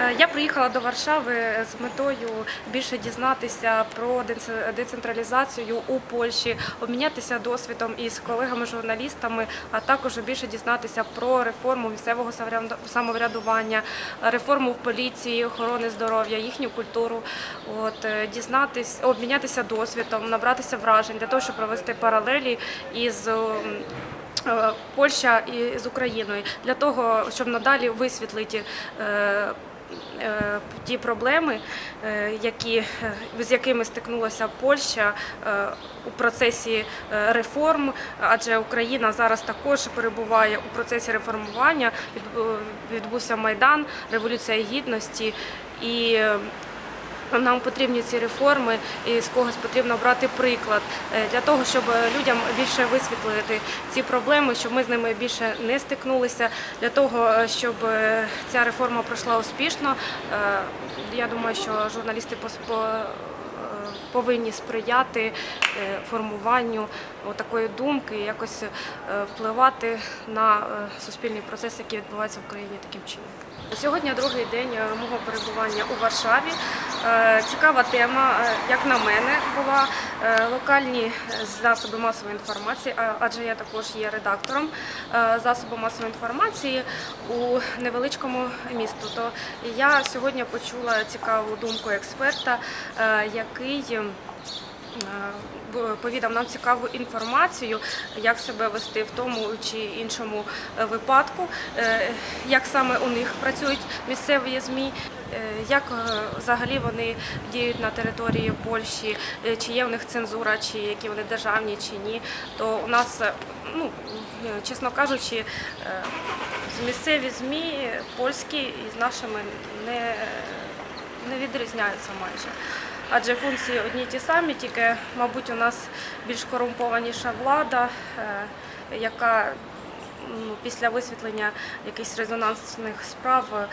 Е, Я приїхала до Варшави з метою більше дізнатися про децентралізацію у Польщі, обмінятися досвідом із колегами-журналістами, а також більше дізнатися про реформу місцевого самовряду- самоврядування, реформу в поліції, охорони здоров'я, їхню культуру. От е, дізнатись, обмінятися досвідом, набратися вражень для того, щоб провести паралелі із. е, Польща і з Україною для того, щоб надалі висвітлити ті проблеми, е, які, е, з якими стикнулася Польща е, у процесі е, реформ, адже Україна зараз також перебуває у процесі реформування. Відбувся майдан, революція гідності і. Е, нам потрібні ці реформи, і з когось потрібно брати приклад е, для того, щоб людям більше висвітлити ці проблеми, щоб ми з ними більше не стикнулися. Для того, е, щоб е, ця реформа пройшла успішно. Е, Я думаю, що журналісти по- е, повинні сприяти е, формуванню такої думки, і якось е, впливати на е, суспільний процес, який відбувається в Україні таким чином. Сьогодні другий день мого перебування у Варшаві. Цікава тема, як на мене, була локальні засоби масової інформації, адже я також є редактором засобу масової інформації у невеличкому місту. То я сьогодні почула цікаву думку експерта, який повідав нам цікаву інформацію, як себе вести в тому чи іншому е, випадку, е, як саме у них працюють місцеві ЗМІ, е, як е, взагалі вони діють на території Польщі, е, чи є у них цензура, чи які вони державні, чи ні. То у нас, е, ну е, чесно кажучи, е, місцеві ЗМІ польські із нашими не, не відрізняються майже. Адже функції одні й ті самі, тільки, мабуть, у нас більш корумпованіша влада, е, яка ну, після висвітлення якихось резонансних справ е,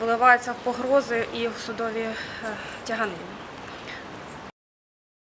виливається в погрози і в судові е, тяганини.